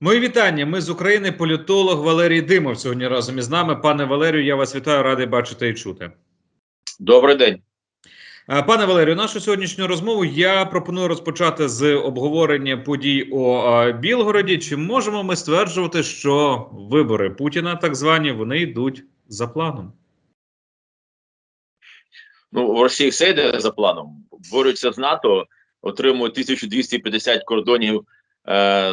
Мої вітання. Ми з України. Політолог Валерій Димов сьогодні разом із нами. Пане Валерію, я вас вітаю, радий бачити і чути. Добрий день. Пане Валерію, нашу сьогоднішню розмову я пропоную розпочати з обговорення подій у Білгороді. Чи можемо ми стверджувати, що вибори Путіна, так звані, вони йдуть за планом? Ну, в Росії все йде за планом. Борються з НАТО, отримують 1250 кордонів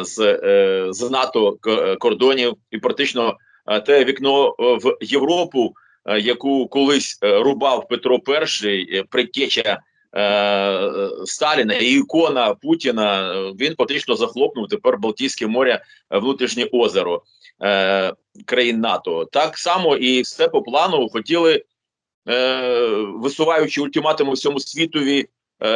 з, е, з НАТО е, кордонів, і практично е, те вікно е, в Європу, е, яку колись е, рубав Петро І, е, предтеча е, е, Сталіна і ікона Путіна. е, Він фактично захлопнув тепер Балтійське море, е, внутрішнє озеро е, країн НАТО. Так само і все по плану хотіли. е, висуваючи ультиматуми всьому світові, е,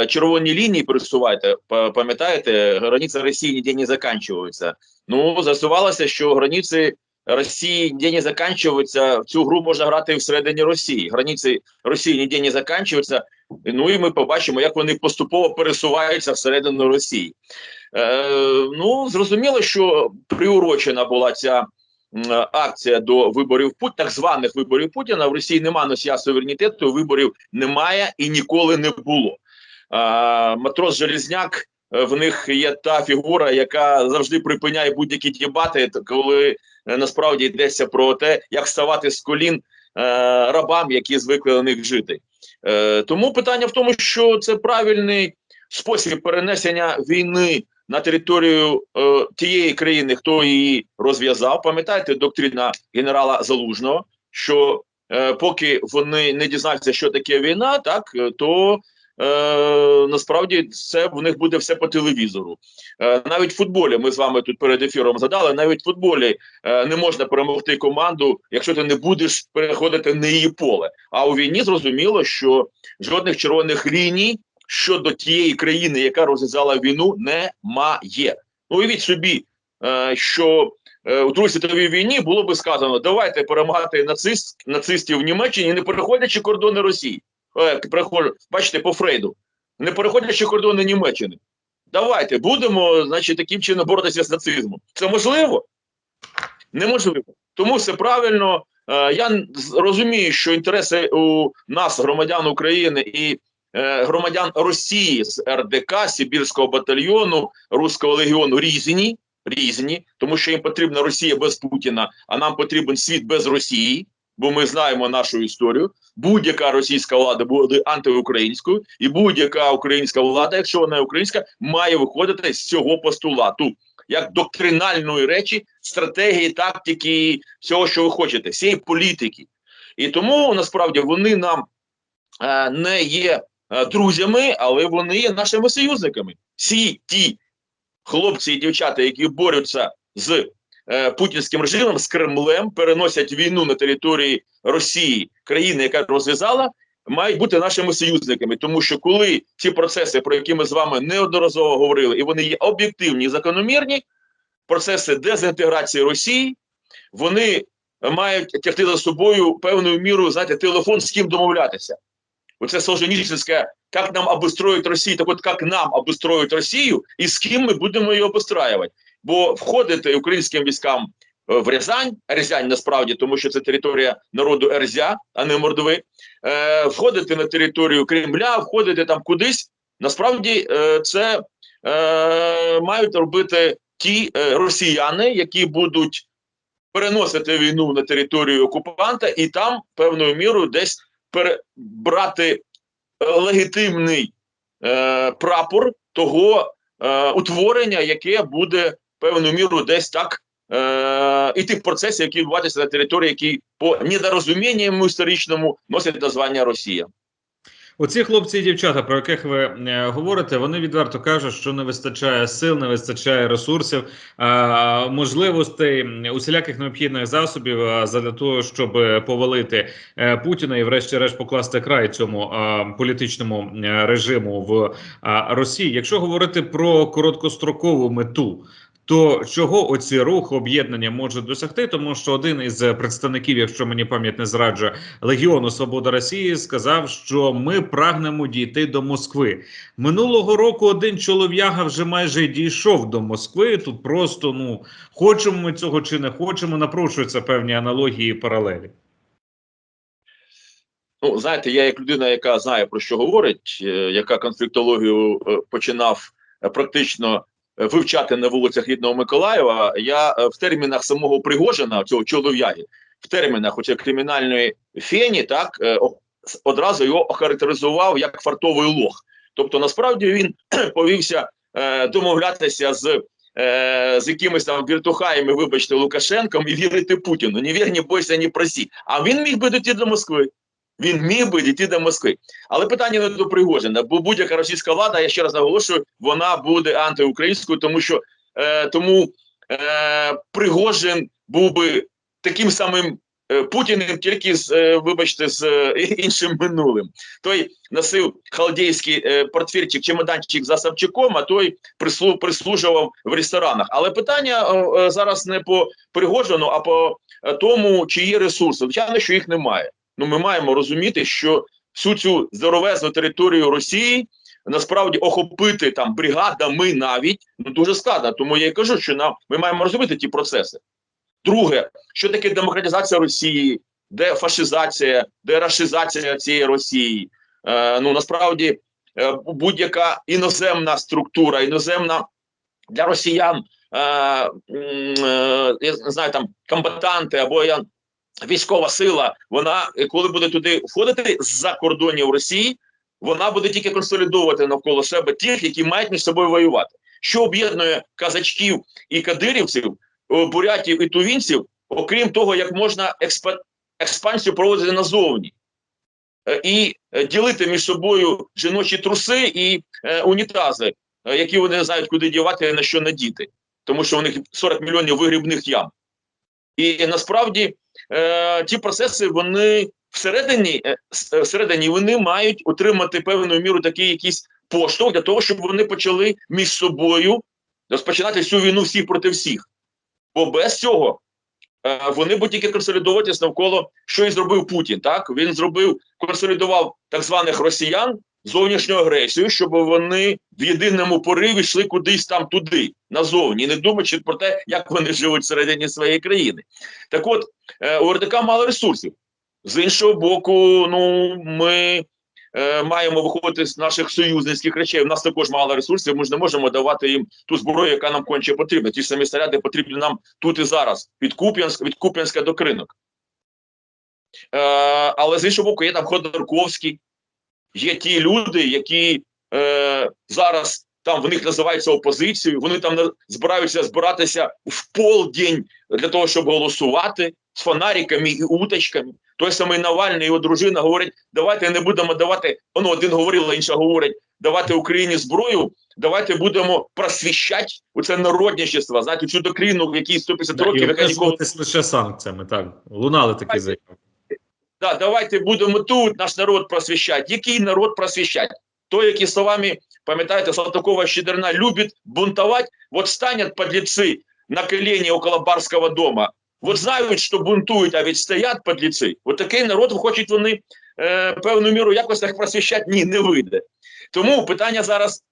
червоні лінії пересувайте. Пам'ятаєте, границі Росії ніде не закінчуються. Ну, з'ясувалося, що границі Росії ніде не закінчуються. В цю гру можна грати всередині Росії. Границі Росії ніде не закінчуються. Ну і ми побачимо, як вони поступово пересуваються всередину Росії. Е, ну, зрозуміло, що приурочена була ця акція до виборів Пут, так званих виборів Путіна. В Росії немає носія суверенітету, виборів немає і ніколи не було. Матрос Желізняк. е, В них є та фігура, яка завжди припиняє будь-які дебати, коли е, насправді йдеться про те, як ставати з колін е, рабам, які звикли на них жити. Тому питання в тому, що це правильний спосіб перенесення війни на територію тієї країни, хто її розв'язав. Пам'ятаєте, доктрина генерала Залужного, що поки вони не дізнаються, що таке війна, так то е, насправді це в них буде все по телевізору. Е, навіть в футболі ми з вами тут перед ефіром задали. Навіть в футболі е, не можна перемогти команду, якщо ти не будеш переходити на її поле. А у війні зрозуміло, що жодних червоних ліній щодо тієї країни, яка розв'язала війну, немає. Ну, уявіть собі, що у Другій світовій війні було би сказано: давайте перемагати нацист, нацистів в Німеччині, не переходячи кордони Росії. Е, бачите, по Фрейду, не переходячи кордони Німеччини. Давайте будемо, значить, таким чином боротися з нацизмом. Це можливо? Неможливо. Тому все правильно. Е, я розумію, що інтереси у нас, громадян України і е, громадян Росії з РДК, Сибірського батальйону, Руського легіону різні, різні, тому що їм потрібна Росія без Путіна, а нам потрібен світ без Росії, бо ми знаємо нашу історію. Будь-яка російська влада буде антиукраїнською, і будь-яка українська влада, якщо вона українська, має виходити з цього постулату. Як доктринальної речі, стратегії, тактики, всього, що ви хочете, всієї політики. І тому насправді вони нам е, не є е, друзями, але вони є нашими союзниками. Всі ті хлопці і дівчата, які борються з путінським режимом, з Кремлем, переносять війну на території Росії, країни, яка розв'язала, мають бути нашими союзниками. Тому що коли ці процеси, про які ми з вами неодноразово говорили, і вони є об'єктивні і закономірні, процеси дезінтеграції Росії, вони мають тягти за собою певною мірою, знаєте, телефон з ким домовлятися. Оце Солженіцинське, як нам обустроїть Росію, так от як нам обустроїть Росію і з ким ми будемо її обустраювати. Бо входити українським військам е, в Рязань, Рязань насправді, тому що це територія народу Ерзя, а не Мордови, е, входити на територію Кремля, входити там кудись, насправді е, це е, мають робити ті е, росіяни, які будуть переносити війну на територію окупанта і там певною мірою десь перебрати е, легітимний е, прапор того е, утворення, яке буде певною мірою десь так е, і тих процесів, які відбуваються на території, які по недорозумінням історичному носять названня Росія. Оці хлопці і дівчата, про яких ви е, говорите, вони відверто кажуть, що не вистачає сил, не вистачає ресурсів, е, можливостей усіляких необхідних засобів е, для того, щоб повалити е, Путіна і, врешті-решт, покласти край цьому е, політичному е, режиму в е, Росії. Якщо говорити про короткострокову мету. То чого оці рухи об'єднання можуть досягти? Тому що один із представників, якщо мені пам'ять не зраджує Легіону Свобода Росії, сказав, що ми прагнемо дійти до Москви. Минулого року один чолов'яга вже майже дійшов до Москви. Тут просто ну хочемо ми цього чи не хочемо, напрошуються певні аналогії і паралелі. Ну, знаєте, я як людина, яка знає про що говорить, е, яка конфліктологію е, починав е, практично е, вивчати на вулицях рідного Миколаєва, я е, в термінах самого Пригожина, цього чолов'яги, в термінах оце кримінальної фені, так е, одразу його охарактеризував як фартовий лох. Тобто, насправді він повівся е, домовлятися з. З якимись там віртухаями, вибачте, Лукашенком і вірити Путіну. Не вір, не бойся, не просі. А він міг би дійти до Москви. Він міг би дійти до Москви. Але питання не до Пригожина, бо будь-яка російська влада, я ще раз наголошую, вона буде антиукраїнською, тому що е, тому е, Пригожин був би таким самим е, Путіним, тільки з, е, вибачте, з е, іншим минулим. Той носив халдейський е, портфельчик, чемоданчик за Савчуком, а той прислу, прислужував в ресторанах. Але питання е, е, зараз не по Пригожину, а по тому, чи є ресурси. Звичайно, що їх немає. Ну, ми маємо розуміти, що всю цю здоровезну територію Росії насправді охопити там бригадами навіть ну дуже складно. Тому я і кажу, що нам ми маємо розуміти ті процеси. Друге, що таке демократизація Росії, де фашизація, де рашизація цієї Росії? Е, ну насправді е, будь-яка іноземна структура, іноземна для росіян, е, е, я знаю, там комбатанти або я військова сила, вона е, коли буде туди входити з-за кордонів Росії, вона буде тільки консолідовувати навколо себе тих, які мають між собою воювати. Що об'єднує казачків і кадирівців, бурятів і тувінців, окрім того, як можна експа- експансію проводити назовні. Е, І е, ділити між собою жіночі труси і е, унітази, е, які вони не знають, куди дівати і на що надіти, тому що у них 40 мільйонів вигрібних ям. І насправді е, ті процеси вони всередині, е, е, всередині вони мають отримати певною міру такий якийсь поштовх для того, щоб вони почали між собою розпочинати цю війну всі проти всіх. Бо без цього е, вони будуть тільки консолідуватися навколо, що і зробив Путін. Так він зробив, консолідував так званих росіян зовнішню агресію, щоб вони в єдиному пориві йшли кудись там туди, назовні, не думаючи про те, як вони живуть всередині своєї країни. Так от е, у РДК мало ресурсів. З іншого боку, ну ми е, маємо виходити з наших союзницьких речей. У нас також мало ресурсів. Ми ж не можемо давати їм ту зброю, яка нам конче потрібна. Ті самі снаряди потрібні нам тут і зараз, від Куп'янська, від Куп'янська до Кринок. Е, але з іншого боку, є там Ходорковський, є ті люди, які е, зараз там в них називаються опозицією. Вони там збираються збиратися в полдень для того, щоб голосувати з фонариками і уточками. Той самий Навальний і його дружина говорять: давайте не будемо давати. Ну, один говорив, а інша говорить, давати Україні зброю. Давайте будемо просвіщати оце народничество, знаєте, цю доктрину, в якій 150 Да, років, яка ніколи лише санкціями. Так лунали такі заяви. Да, давайте будемо тут наш народ просвіщати. Який народ просвіщати? Той, який словами, пам'ятаєте, Салтакова Щедерна любить бунтовать, вот станет подлецы на колени около барского дома. Вот знають, що бунтують, а ведь стоять подлецы. От такий народ хочуть вони е, певну міру якось так просвіщати. Ні, не вийде. Тому питання зараз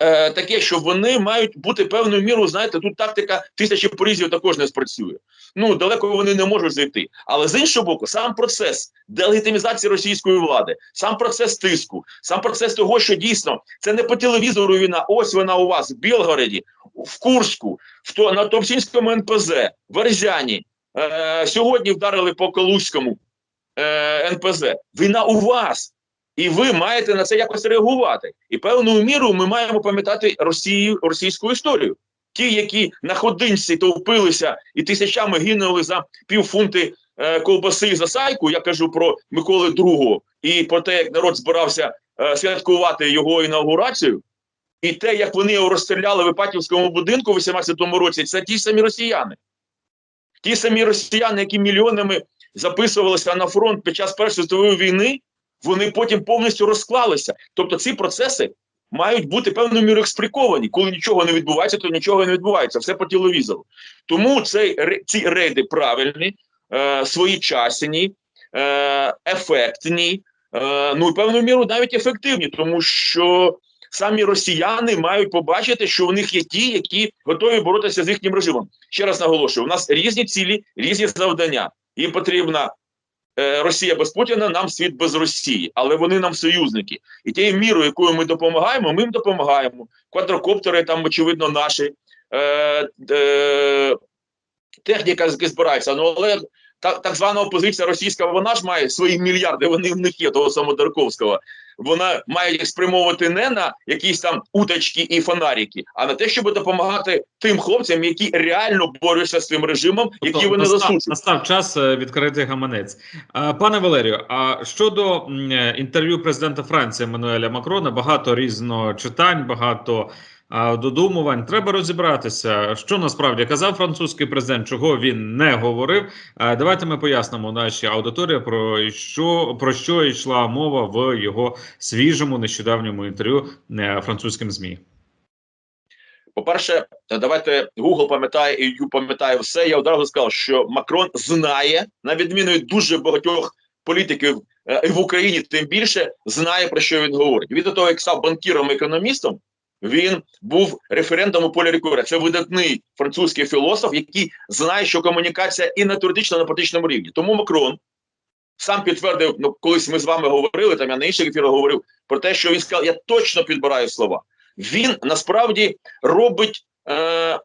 е, таке, що вони мають бути певною мірою, знаєте, тут тактика тисячі порізів також не спрацює. Ну, далеко вони не можуть зайти. Але з іншого боку, сам процес делегітимізації російської влади, сам процес тиску, сам процес того, що дійсно це не по телевізору війна, ось вона у вас в Білгороді, в Курську, в то, на Топчинському НПЗ, в Ерзяні. Е, сьогодні вдарили по Калузькому е, НПЗ. Війна у вас. І ви маєте на це якось реагувати. І певною мірою ми маємо пам'ятати Росію, російську історію. Ті, які на ходинці товпилися і тисячами гинули за півфунти е, ковбаси за сайку, я кажу про Миколи II, і про те, як народ збирався е, святкувати його інаугурацію, і те, як вони його розстріляли в Іпатівському будинку в 18-му році, це ті самі росіяни. Ті самі росіяни, які мільйонами записувалися на фронт під час Першої світової війни, вони потім повністю розклалися. Тобто ці процеси мають бути певною мірою експриковані. Коли нічого не відбувається, то нічого не відбувається. Все по телевізору. Тому цей, ці рейди правильні, е, своєчасні, е, ефектні, е, ну і певною мірою навіть ефективні, тому що самі росіяни мають побачити, що в них є ті, які готові боротися з їхнім режимом. Ще раз наголошую: у нас різні цілі, різні завдання. Їм потрібна Росія без Путіна, нам світ без Росії, але вони нам союзники. І тією мірою, якою ми допомагаємо, ми їм допомагаємо. Квадрокоптери там, очевидно, наші. Е, е, техніка збирається. Ну але так, так звана опозиція російська, вона ж має свої мільярди, вони в них є того самого Дарковського. Вона має їх спрямовувати не на якісь там уточки і фонарики, а на те, щоб допомагати тим хлопцям, які реально борються з тим режимом, які Тобто вони настав, засуджують. настав час е, відкрити гаманець. Пане Валерію, а щодо е, інтерв'ю президента Франції Мануеля Макрона, багато різного читань, багато додумувань. Треба розібратися, що насправді казав французький президент, чого він не говорив. Давайте ми пояснимо нашій аудиторії про що про що йшла мова в його свіжому нещодавньому інтерв'ю е, французьким змі. По-перше, давайте Google пам'ятає і пам'ятає все. Я одразу сказав, що Макрон знає, на відміну від дуже багатьох політиків е, і в Україні, тим більше знає про що він говорить. Від того, як став банкіром економістом, він був референтом у полі Рікора. Це видатний французький філософ, який знає, що комунікація і на теоретично, і на практичному рівні. Тому Макрон сам підтвердив, ну колись ми з вами говорили, там я на інших ефірах говорив про те, що він сказав: я точно підбираю слова. Він насправді робить е,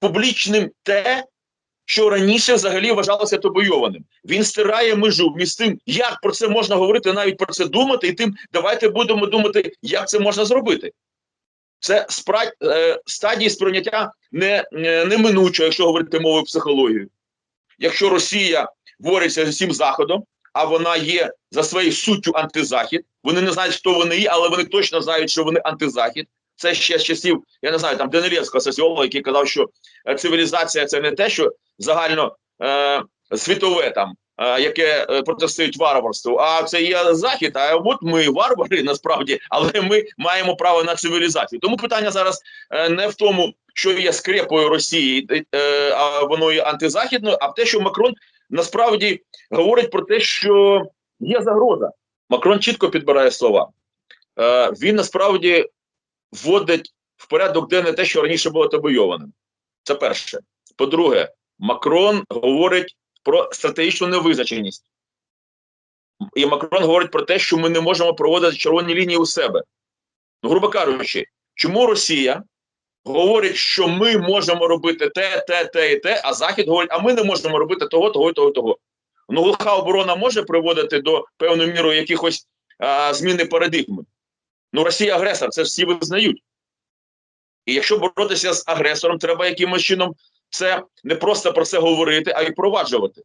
публічним те, що раніше взагалі вважалося табойованим. Він стирає межу між тим, як про це можна говорити, навіть про це думати, і тим давайте будемо думати, як це можна зробити. Це спра... е, стадії сприйняття не, не, неминучого, якщо говорити мовою психології. Якщо Росія бореться з усім Заходом, а вона є за своєю суттю антизахід, вони не знають, хто вони є, але вони точно знають, що вони антизахід. Це ще з часів, я не знаю, там Денилєвського соціолога, який казав, що е, цивілізація це не те, що загально е, світове там, е, яке е, протистоїть варварству, а це є захід. А от ми варвари насправді, але ми маємо право на цивілізацію. Тому питання зараз е, не в тому, що є скрепою Росії, е, а воно є антизахідною, а в те, що Макрон насправді говорить про те, що є загроза. Макрон чітко підбирає слова. Е, він насправді вводить в порядок денний те, що раніше було табойованим. Це перше. По-друге, Макрон говорить про стратегічну невизначеність. І Макрон говорить про те, що ми не можемо проводити червоні лінії у себе. Ну, грубо кажучи, чому Росія говорить, що ми можемо робити те, те, те і те, а Захід говорить, а ми не можемо робити того, того, того, того. Ну, глуха оборона може приводити до певною мірою якихось а, зміни парадигми. Ну, Росія агресор, це всі визнають. І якщо боротися з агресором, треба якимось чином це не просто про це говорити, а й впроваджувати.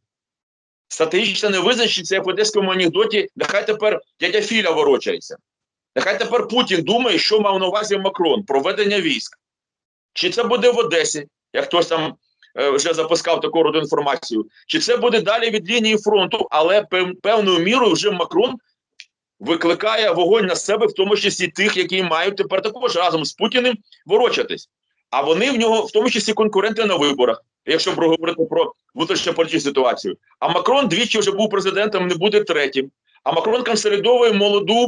Стратегічна невизначеність як в одеському анекдоті, нехай тепер дядя Філя ворочається. Нехай тепер Путін думає, що мав на увазі Макрон, проведення військ. Чи це буде в Одесі, як хтось там е, вже запускав таку роду інформацію, чи це буде далі від лінії фронту, але пев, певною мірою вже Макрон викликає вогонь на себе, в тому числі тих, які мають тепер також разом з Путіним ворочатись. А вони в нього, в тому числі, конкуренти на виборах, якщо говорити про внутрішньополітичну ситуацію. А Макрон двічі вже був президентом, не буде третім. А Макрон консолідовує молоду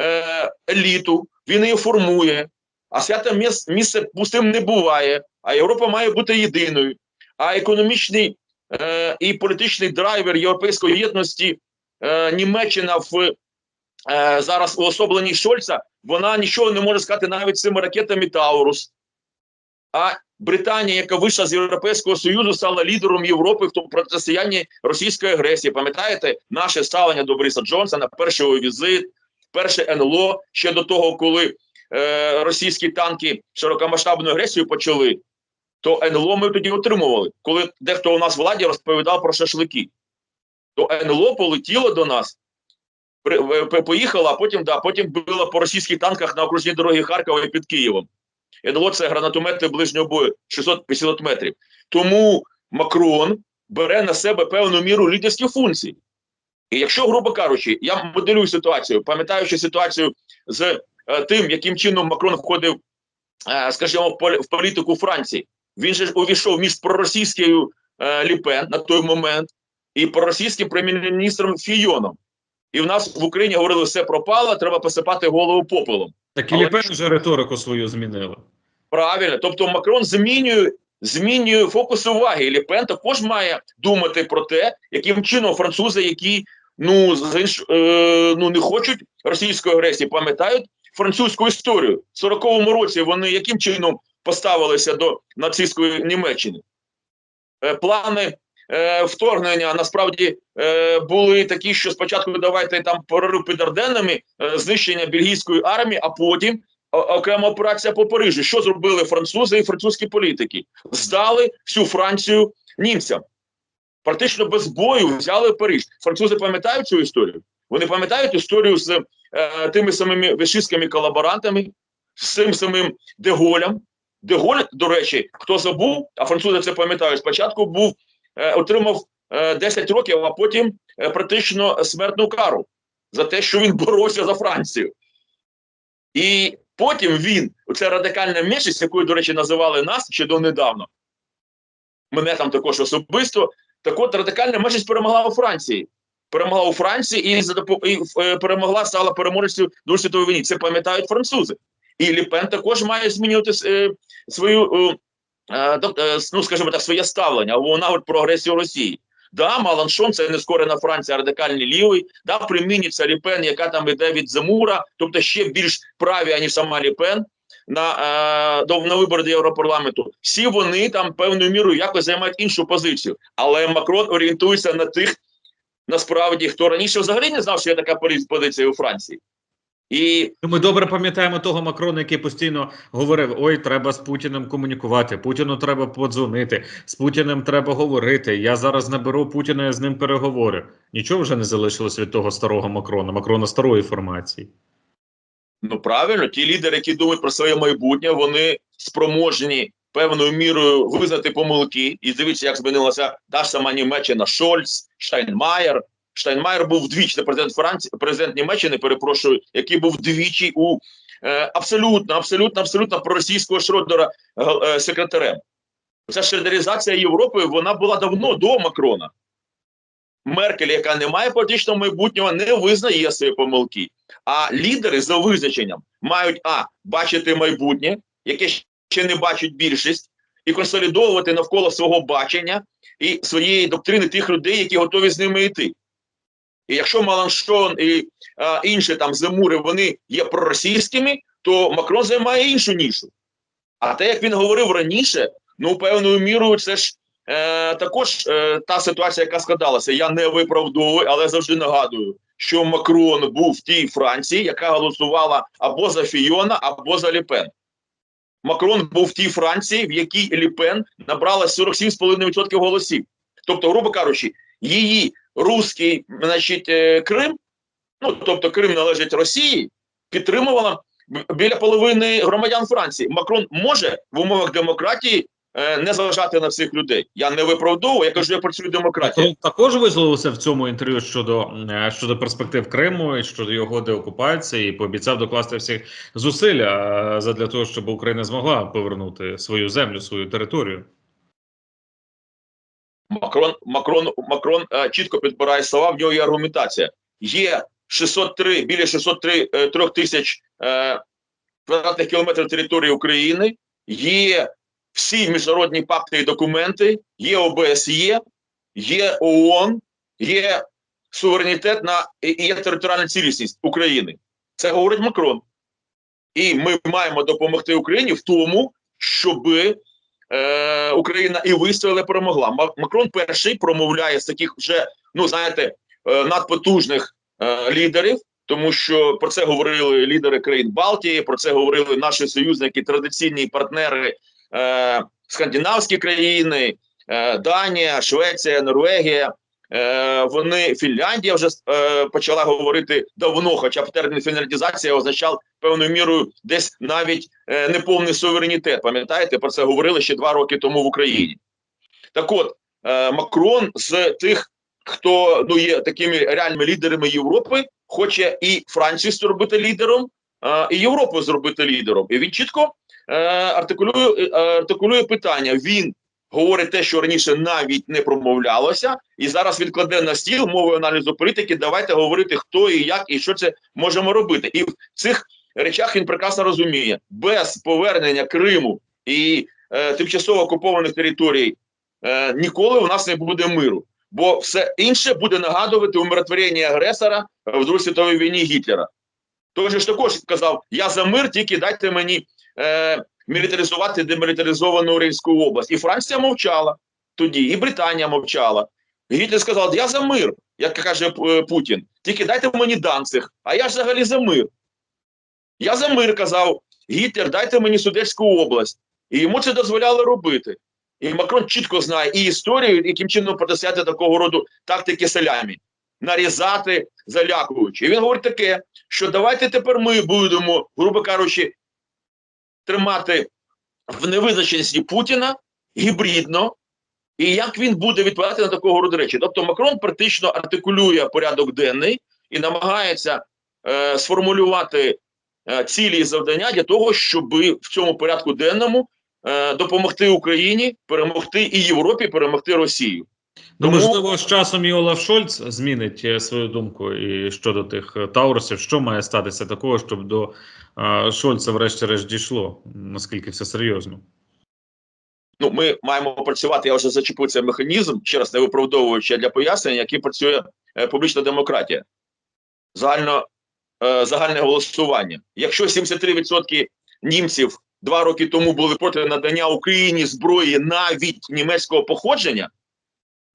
е, еліту, він її формує. А свято міс, місце пустим не буває. А Європа має бути єдиною. А економічний е, і політичний драйвер європейської єдності е, Німеччина в е, зараз уособленні Шольца, вона нічого не може сказати навіть цими ракетами Таурус. А Британія, яка вийшла з Європейського Союзу, стала лідером Європи в тому протистоянні російської агресії. Пам'ятаєте наше ставлення до Бориса Джонсона, перший візит, перше НЛО ще до того, коли е, російські танки широкомасштабну агресію почали, то НЛО ми тоді отримували. Коли дехто у нас в владі розповідав про шашлики, то НЛО полетіло до нас, е, поїхало, а потім да, потім било по російських танках на окружній дорогі Харкова і під Києвом. НЛО це гранатомети ближнього бою 650 метрів. Тому Макрон бере на себе певну міру лідерських функцій. І якщо, грубо кажучи, я моделюю ситуацію, пам'ятаючи ситуацію з е, тим, яким чином Макрон входив, е, скажімо, в в політику Франції. Він же увійшов між проросійською е, Ліпен на той момент і проросійським прем'єр-міністром Фійоном. І в нас в Україні говорили, все пропало, треба посипати голову попелом. Так і Ліпен вже риторику свою змінила. Правильно, тобто Макрон змінює змінює фокус уваги. І Ліпен також має думати про те, яким чином французи, які ну з е, ну не хочуть російської агресії, пам'ятають французьку історію. В 40-му році вони яким чином поставилися до нацистської Німеччини? Е, плани е, вторгнення насправді е, були такі, що спочатку давайте там прорив під Арденнами, е, знищення бельгійської армії, а потім окрема операція по Парижу. Що зробили французи і французькі політики? Здали всю Францію німцям. Практично без бою взяли Париж. Французи пам'ятають цю історію? Вони пам'ятають історію з тими самими вишистськими колаборантами, з цим самим Деголем. Деголь, до речі, хто забув, а французи це пам'ятають, спочатку був отримав е, 10 років, а потім е, практично смертну кару за те, що він боровся за Францію. І потім він, оця радикальна меншість, якою, до речі, називали нас ще донедавна, мене там також особисто, так от радикальна меншість перемогла у Франції. Перемогла у Франції і, і е, перемогла, стала переможцем Другої світової війни. Це пам'ятають французи. І Ліпен також має змінювати е, свою, е, е, е, ну скажімо так, своє ставлення. Вона говорить про Росії. Да, Маланшон це не скорена Франція, радикальний лівий. Да, приміниться Ліпен, яка там іде від Земура, тобто ще більш праві, аніж сама Ліпен. На, е, до, на вибори до Європарламенту. Всі вони там певною мірою якось займають іншу позицію. Але Макрон орієнтується на тих, насправді, хто раніше взагалі не знав, що є така позиція у Франції. І Ну, Ми добре пам'ятаємо того Макрона, який постійно говорив: ой, треба з Путіним комунікувати. Путіну треба подзвонити, з Путіним треба говорити. Я зараз наберу Путіна, я з ним переговорю. Нічого вже не залишилось від того старого Макрона, Макрона старої формації. Ну правильно, ті лідери, які думають про своє майбутнє, вони спроможні певною мірою визнати помилки. І дивіться, як змінилася та ж сама Німеччина, Шольц, Штайнмаєр. Штайнмаєр був двічі президент Франції, президент Німеччини, перепрошую, який був двічі у е, абсолютно, абсолютно, абсолютно проросійського Шродера е, е, секретарем. Ця шредеризація Європи вона була давно до Макрона. Меркель, яка не має політичного майбутнього, не визнає свої помилки. А лідери за визначенням мають а бачити майбутнє, яке ще не бачить більшість, і консолідовувати навколо свого бачення і своєї доктрини тих людей, які готові з ними йти. І якщо Маланшон і а, інші там Земури вони є проросійськими, то Макрон займає іншу нішу. А те, як він говорив раніше, ну певною мірою це ж е, також е, та ситуація, яка складалася. Я не виправдовую, але завжди нагадую, що Макрон був в тій Франції, яка голосувала або за Фійона, або за Ліпен. Макрон був в тій Франції, в якій Ліпен набрала 47,5% голосів. Тобто, грубо кажучи, її руський, значить, е, Крим, ну тобто Крим належить Росії, підтримувала біля половини громадян Франції. Макрон може в умовах демократії е, не зважати на цих людей. Я не виправдовую, я кажу, я працюю демократія. Макрон також висловився в цьому інтерв'ю щодо, е, щодо перспектив Криму і щодо його деокупації, і пообіцяв докласти всіх зусиль е, задля того, щоб Україна змогла повернути свою землю, свою територію. Макрон, Макрон, Макрон е, чітко підбирає слова, в нього є аргументація. Є 603, біля 603 е, тисяч е, квадратних кілометрів території України, є всі міжнародні пакти і документи, є ОБСЄ, є ООН, є суверенітет на і є територіальна цілісність України. Це говорить Макрон. І ми маємо допомогти Україні в тому, щоби е, Україна і вистояла, перемогла. Макрон перший промовляє з таких вже, ну знаєте, е, надпотужних е, лідерів, тому що про це говорили лідери країн Балтії, про це говорили наші союзники, традиційні партнери, е, скандинавські країни, е, Данія, Швеція, Норвегія. Е, вони Фінляндія вже е, почала говорити давно, хоча б термін фінляндізація означав певною мірою десь навіть е, неповний суверенітет. Пам'ятаєте, про це говорили ще два роки тому в Україні. Так от, е, Макрон з тих, хто ну, є такими реальними лідерами Європи, хоче і Францію зробити лідером е, і Європу зробити лідером. І він чітко е, артикулює, е, артикулює питання. Він говорить те, що раніше навіть не промовлялося, і зараз він кладе на стіл мови аналізу політики. Давайте говорити, хто і як, і що це можемо робити. І в цих речах він прекрасно розуміє, без повернення Криму і е, тимчасово окупованих територій е, ніколи у нас не буде миру. Бо все інше буде нагадувати умиротворення агресора в Другій світовій війні Гітлера. Той же ж також сказав: я за мир, тільки дайте мені е, мілітаризувати демілітаризовану Уральську область. І Франція мовчала тоді, і Британія мовчала. Гітлер сказав: Я за мир, як каже е, Путін, тільки дайте мені Данцих, а я ж взагалі за мир. Я за мир казав Гітлер, дайте мені Судетську область. І йому це дозволяли робити. І Макрон чітко знає і історію, яким чином протистояти такого роду тактики селямі, нарізати, залякуючи. І він говорить таке, що давайте тепер ми будемо, грубо кажучи, тримати в невизначеності Путіна гібридно, і як він буде відповідати на такого роду речі. Тобто Макрон практично артикулює порядок денний і намагається е, сформулювати е, цілі і завдання для того, щоб в цьому порядку денному е, допомогти Україні, перемогти і Європі, перемогти Росію. Ну, можливо, з часом і Олаф Шольц змінить е, свою думку і щодо тих е, Таурусів, що має статися такого, щоб до е, Шольца врешті-решт дійшло, наскільки все серйозно. Ну, ми маємо працювати. Я вже зачепив цей механізм, ще раз не виправдовуючи для пояснення, який працює е, публічна демократія. Загально, е, загальне голосування. Якщо 73% німців два роки тому були проти надання Україні зброї навіть німецького походження,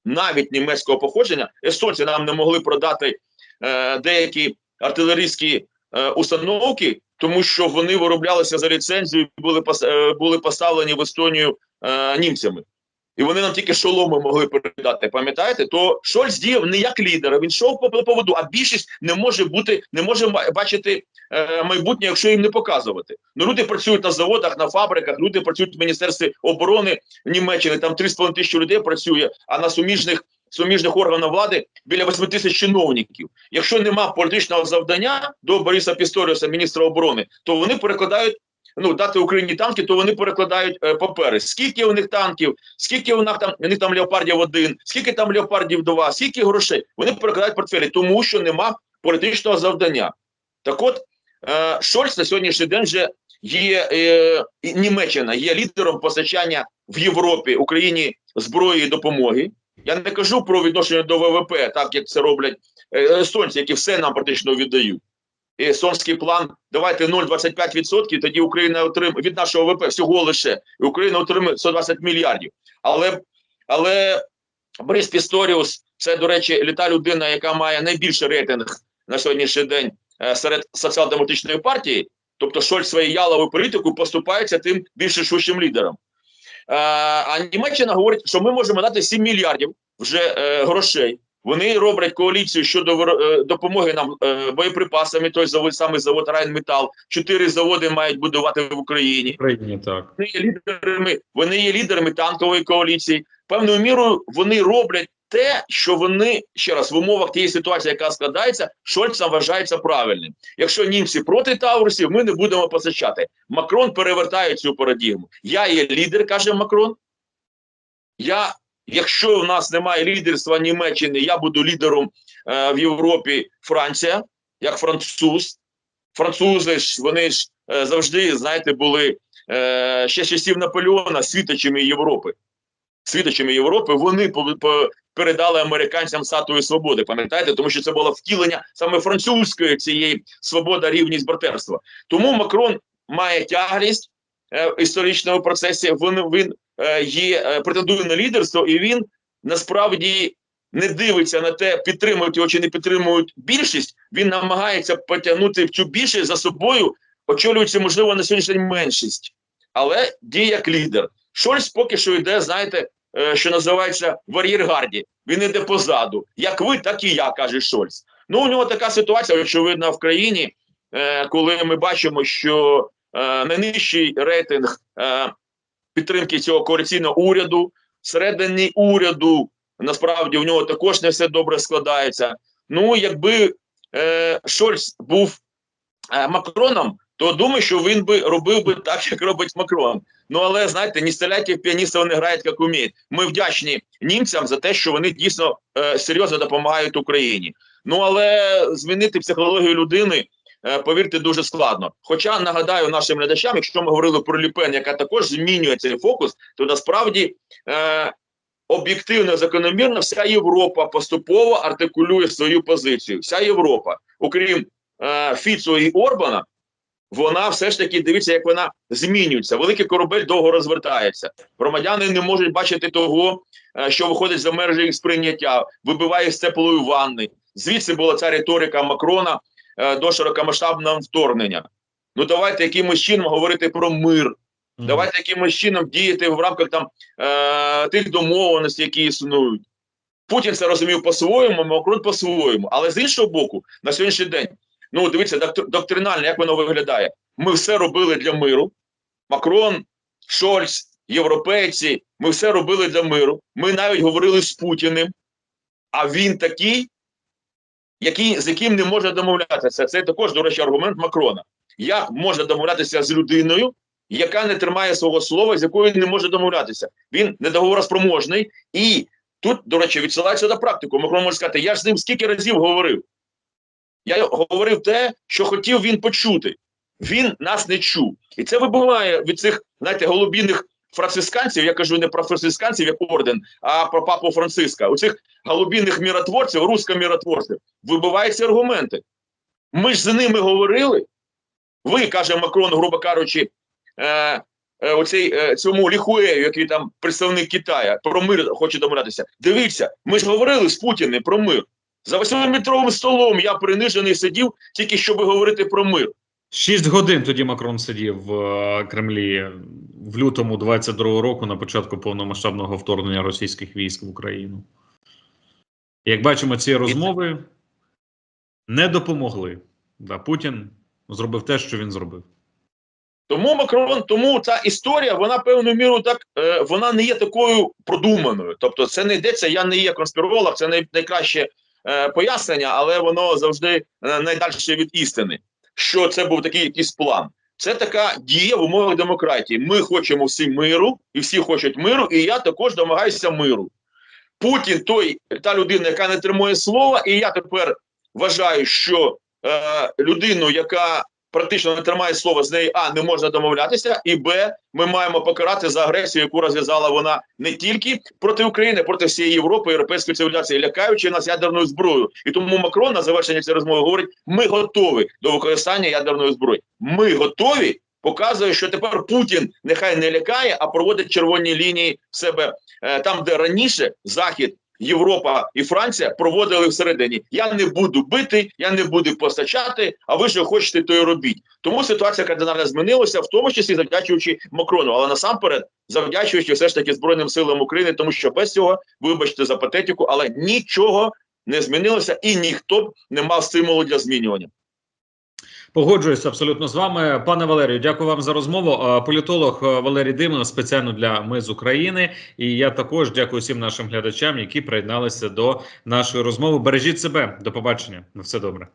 навіть німецького походження, естонці нам не могли продати е, деякі артилерійські е, установки, тому що вони вироблялися за ліцензією, і були е, були поставлені в Естонію е, німцями. І вони нам тільки шоломи могли передати, пам'ятаєте? То Шольц діяв не як лідер, він йшов по поводу, а більшість не може бути, не може ба- бачити е, майбутнє, якщо їм не показувати. Ну люди працюють на заводах, на фабриках, люди працюють в Міністерстві оборони Німеччини, там 3,5 тисячі людей працює, а на суміжних суміжних органах влади біля 8 тисяч чиновників. Якщо нема політичного завдання до Бориса Пісторіуса, міністра оборони, то вони перекладають. Ну, дати Україні танки, то вони перекладають е, папери. Скільки у них танків, скільки у них там у них там леопардів один, скільки там леопардів два, скільки грошей. Вони перекладають портфелі, тому що нема політичного завдання. Так от е, Шольц на сьогоднішній день вже є е, Німеччина, є лідером постачання в Європі Україні зброї і допомоги. Я не кажу про відношення до ВВП, так як це роблять е, естонці, які все нам практично віддають. І естонський план давайте 0,25%, тоді Україна отримає від нашого ВВП всього лише Україна отримає 120 мільярдів. Але але Борис Пісторіус це, до речі, літа людина, яка має найбільший рейтинг на сьогоднішній день е, серед соціал-демократичної партії. Тобто Шольц своєю яловою політикою поступається тим більш рішучим лідером. Е, а Німеччина говорить, що ми можемо дати 7 мільярдів вже е, грошей. Вони роблять коаліцію щодо е, допомоги нам е, боєприпасами. Той завод, саме завод Райнметал. Чотири заводи мають будувати в Україні. Україні так. Вони є лідерами, вони є лідерами танкової коаліції. Певною мірою вони роблять те, що вони ще раз в умовах тієї ситуації, яка складається, Шольца вважається правильним. Якщо німці проти Таурусів, ми не будемо постачати. Макрон перевертає цю парадігму. Я є лідер, каже Макрон. Я, якщо в нас немає лідерства Німеччини, я буду лідером е, в Європі Франція, як француз. Французи ж вони ж е, завжди, знаєте, були е, ще часів Наполеона світочами Європи. Світочами Європи вони по, по, передали американцям статую свободи. Пам'ятаєте, тому що це було втілення саме французької цієї свобода, рівність братерства. Тому Макрон має тяглість е, в історичному процесі. Він, він є е, претендує на лідерство, і він насправді не дивиться на те, підтримують його чи не підтримують більшість. Він намагається потягнути цю більшість за собою, очолюючи, можливо, на сьогоднішній день меншість, але діє як лідер. Шольц поки що йде, знаєте, е, що називається в ар'єргарді. Він іде позаду. Як ви, так і я, каже Шольц. Ну, у нього така ситуація, очевидно, в країні, е, коли ми бачимо, що е, найнижчий рейтинг е, підтримки цього коаліційного уряду, всередині уряду, насправді у нього також не все добре складається. Ну, якби е, Шольц був е, Макроном, то думаю, що він би робив би так, як робить Макрон. Ну але знаєте, не стріляйте в піаніста, вони грають як уміють. Ми вдячні німцям за те, що вони дійсно е, серйозно допомагають Україні. Ну але змінити психологію людини. Е, Повірте, дуже складно. Хоча нагадаю нашим глядачам, якщо ми говорили про Ліпен, яка також змінює цей фокус, то насправді е, об'єктивно закономірно вся Європа поступово артикулює свою позицію. Вся Європа, окрім е, Фіцу і Орбана, вона все ж таки дивіться, як вона змінюється. Великий корабель довго розвертається. Громадяни не можуть бачити того, е, що виходить за межі їх сприйняття, вибиває з теплої ванни. Звідси була ця риторика Макрона до широкомасштабного вторгнення. Ну давайте якимось чином говорити про мир. Давайте якимось чином діяти в рамках там е, тих домовленостей, які існують. Путін це розумів по-своєму, Макрон по-своєму. Але з іншого боку, на сьогоднішній день, ну дивіться, доктринально, як воно виглядає. Ми все робили для миру. Макрон, Шольц, європейці, ми все робили для миру. Ми навіть говорили з Путіним, а він такий, який, з яким не може домовлятися. Це також, до речі, аргумент Макрона. Як можна домовлятися з людиною, яка не тримає свого слова, з якою не може домовлятися? Він недоговороспроможний і тут, до речі, відсилається на практику. Макрон може сказати, я ж з ним скільки разів говорив. Я говорив те, що хотів він почути. Він нас не чув. І це вибиває від цих, знаєте, голубіних францисканців, я кажу не про францисканців як орден, а про папу Франциска. У цих голубіних міротворців, русско-міротворців, вибиваються аргументи. Ми ж з ними говорили. Ви, каже Макрон, грубо кажучи, е, е, оцей, е, цьому ліхуею, який там представник Китая, про мир хоче домовлятися. Дивіться, ми ж говорили з Путіним про мир. За восьмиметровим столом я принижений сидів тільки щоб говорити про мир. Шість годин тоді Макрон сидів в е, Кремлі в лютому 22-го року на початку повномасштабного вторгнення російських військ в Україну. Як бачимо, ці розмови не допомогли. Да, Путін зробив те, що він зробив. Тому Макрон, тому ця історія, вона певною мірою так е, вона не є такою продуманою. Тобто, це не йдеться. Я не є конспіролог, це най, найкраще е, пояснення, але воно завжди е, найдальше від істини. Що це був такий якийсь план. Це така дія в умовах демократії. Ми хочемо всі миру, і всі хочуть миру, і я також домагаюся миру. Путін той та людина, яка не тримує слова, і я тепер вважаю, що е, людину, яка практично не тримає слова, з нею а не можна домовлятися, і б ми маємо покарати за агресію, яку розв'язала вона не тільки проти України, проти всієї Європи, європейської цивілізації, лякаючи нас ядерною зброєю. І тому Макрон на завершення цієї розмови говорить: ми готові до використання ядерної зброї. Ми готові. Показує, що тепер Путін нехай не лякає, а проводить червоні лінії в себе е, там, де раніше Захід Європа і Франція проводили всередині. Я не буду бити, я не буду постачати. А ви що хочете, то й робіть. Тому ситуація кардинально змінилася, в тому числі завдячуючи Макрону, але насамперед завдячуючи все ж таки Збройним силам України, тому що без цього, вибачте за патетику, але нічого не змінилося і ніхто б не мав стимулу для змінювання. Погоджуюся абсолютно з вами, пане Валерію. Дякую вам за розмову. Політолог Валерій Димон спеціально для ми з України. І я також дякую всім нашим глядачам, які приєдналися до нашої розмови. Бережіть себе. До побачення. На все добре.